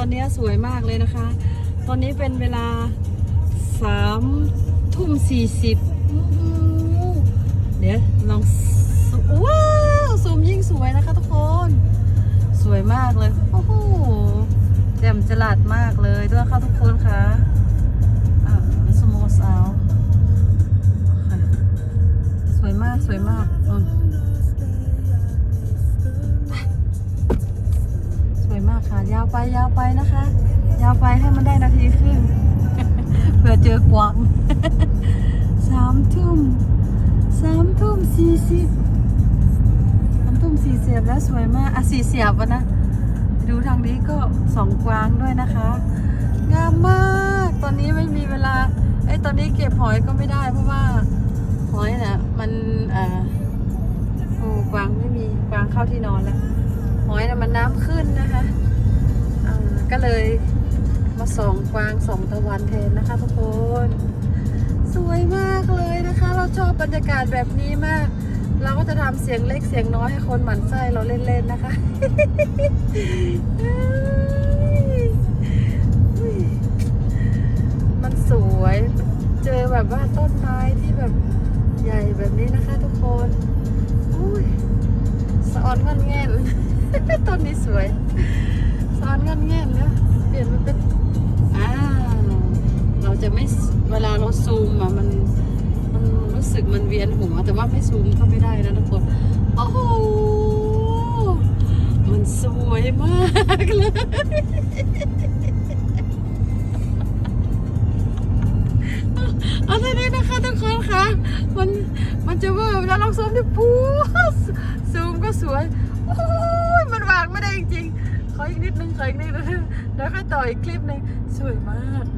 ตอนนี้สวยมากเลยนะคะ ตอนนี้เป็นเวลาสามทุ่มสี่สิบเดี๋ยวลองซูว้าวซูมยิ่งสวยนะคะทุกคน สวยมากเลยโอ้โหแจ่มจลัดมากเลยด้วยค่ะทุกคนค่ะอ่าสโมสเอาสวยมากสวยมากอืมากค่ะยาวไปยาวไปนะคะ ยาวไปให้มันได้นาทีครึ่งเผื่อเจอกวางสามทุ่มสามทุ่มสี่สิบสามทุ่มสี่เสียบแล้วสวยมากอะสี่เสียบวะนะ ดูทางนี้ก็สองกวางด้วยนะคะ งามมาก ตอนนี้ไม่มีเวลาไอ้ตอนนี้เก็บหอยก็ไม่ได้เพราะว่าหอยน่ะมันอ่อโอ้กวางไม่มีกวางเข้าที่นอนแล้วหอยน่ะมันน้ำขึ้นนะคะ เลยมาส่องกวางส่องตะวันแทนนะคะทุกคน สวยมากเลยนะคะ เราชอบบรรยากาศแบบนี้มาก เราก็จะทำเสียงเล็กเสียงน้อยให้คนหมั่นไส้เราเล่นๆนะคะมันสวยเจอแบบว่าต้นไม้ที่แบบใหญ่แบบนี้นะคะทุกคนอุ้ยสะออนงอนแง่นต้นนี้สวย สะอนงอนแง่นนะเปลี่ยนมันเป็นอ้าเราจะไม่เวลาเราซูมอะมันมันรู้สึกมันเวียนหัวแต่ว่าไม่ซูมก็ไม่ได้นะทุกคนโอ้โหมันสวยมากเลยเอาทีนี้นะคะทุกคนคะมันมันจะเวอร์แล้วลองซูมดิปูซูมก็สวยโอ้ยมันวางไม่ได้จริงๆ ออีกนิดนึงขออีกนิดนึงแล้วค่อยต่ออีกคลิปหนึงสวยมาก